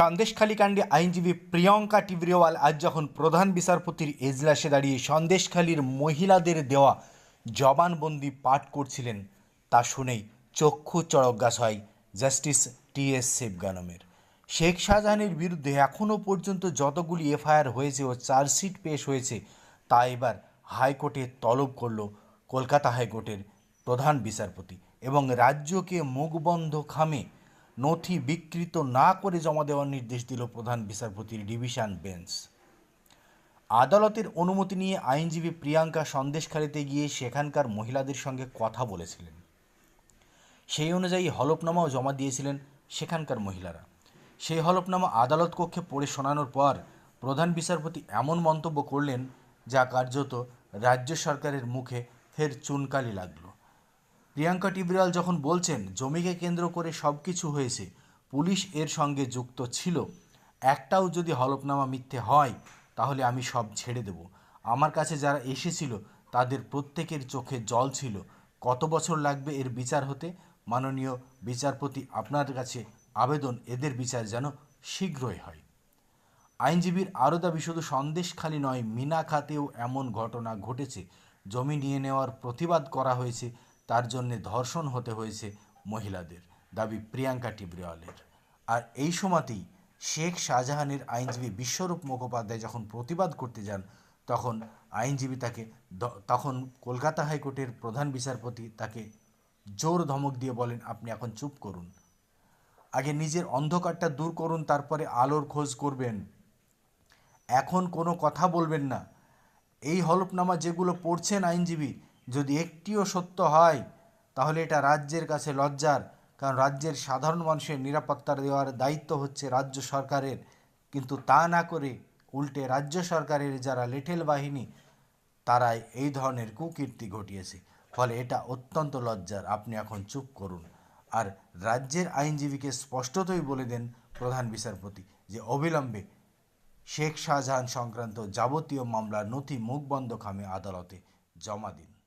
সন্দেশখালী কাণ্ডে আইনজীবী প্রিয়ঙ্কা টিবরিওয়াল আজ যখন প্রধান বিচারপতির এজলাসে দাঁড়িয়ে সন্দেশখালীর মহিলাদের দেওয়া জবানবন্দি পাঠ করছিলেন, তা শুনেই চক্ষু চড়কগাছ হয় জাস্টিস টি এস সেবগানমের। শেখ শাহজাহানের বিরুদ্ধে এখনও পর্যন্ত যতগুলি এফআইআর হয়েছে ও চার্জশিট পেশ হয়েছে, তা এবার হাইকোর্টে তলব করল কলকাতা হাইকোর্টের প্রধান বিচারপতি এবং রাজ্যকে মুখবন্ধ খামে নথি বিকৃত না করে জমা দেওয়ার নির্দেশ দিল প্রধান বিচারপতির ডিভিশন বেঞ্চ। আদালতের অনুমতি নিয়ে আইনজীবী প্রিয়াঙ্কা সন্দেশখালিতে গিয়ে সেখানকার মহিলাদের সঙ্গে কথা বলেছিলেন। সেই অনুযায়ী হলফনামাও জমা দিয়েছিলেন সেখানকার মহিলারা। সেই হলফনামা আদালত কক্ষে পড়ে শোনানোর পর প্রধান বিচারপতি এমন মন্তব্য করলেন যা কার্যত রাজ্য সরকারের মুখে ফের চুনকালি লাগল। প্রিয়াঙ্কা টিবরিয়াল যখন বলছেন, জমিকে কেন্দ্র করে সব কিছু হয়েছে, পুলিশ এর সঙ্গে যুক্ত ছিল, একটাও যদি হলফনামা মিথ্যে হয়, তাহলে আমি সব ছেড়ে দেব। আমার কাছে যারা এসেছিল, তাদের প্রত্যেকের চোখে জল ছিল। কত বছর লাগবে এর বিচার হতে? মাননীয় বিচারপতি, আপনার কাছে আবেদন, এদের বিচার যেন শীঘ্রই হয়। আইনজীবীর আরও দাবি, শুধু সন্দেশখালি নয়, মিনা খাতেও এমন ঘটনা ঘটেছে। জমি নিয়ে নেওয়ার প্রতিবাদ করা হয়েছে তার জন্যে ধর্ষণ হতে হয়েছে মহিলাদের, দাবি প্রিয়াঙ্কা টিবরিওয়ালের আর এই সময়তেই শেখ শাহজাহানের আইনজীবী বিশ্বরূপ মুখোপাধ্যায় যখন প্রতিবাদ করতে যান, তখন আইনজীবী তাকে তখন কলকাতা হাইকোর্টের প্রধান বিচারপতি তাকে জোর ধমক দিয়ে বলেন, আপনি এখন চুপ করুন। আগে নিজের অন্ধকারটা দূর করুন, তারপরে আলোর খোঁজ করবেন। এখন কোনো কথা বলবেন না। এই হলফনামা যেগুলো পড়ছেন আইনজীবী যদি একটিও সত্য হয়, তাহলে এটা রাজ্যের কাছে লজ্জার, কারণ রাজ্যের সাধারণ মানুষের নিরাপত্তা দেওয়ার দায়িত্ব হচ্ছে রাজ্য সরকারের। কিন্তু তা না করে উল্টে রাজ্য সরকারের যারা লিটেল বাহিনী, তারাই এই ধরনের কুকীর্তি ঘটিয়েছে। ফলে এটা অত্যন্ত লজ্জার। আপনি এখন চুপ করুন। আর রাজ্যের আইনজীবীকে স্পষ্টতই বলে দেন প্রধান বিচারপতি যে, অবিলম্বে শেখ শাহজাহান সংক্রান্ত যাবতীয় মামলার নথি মুখবন্ধ খামে আদালতে জমা দিন।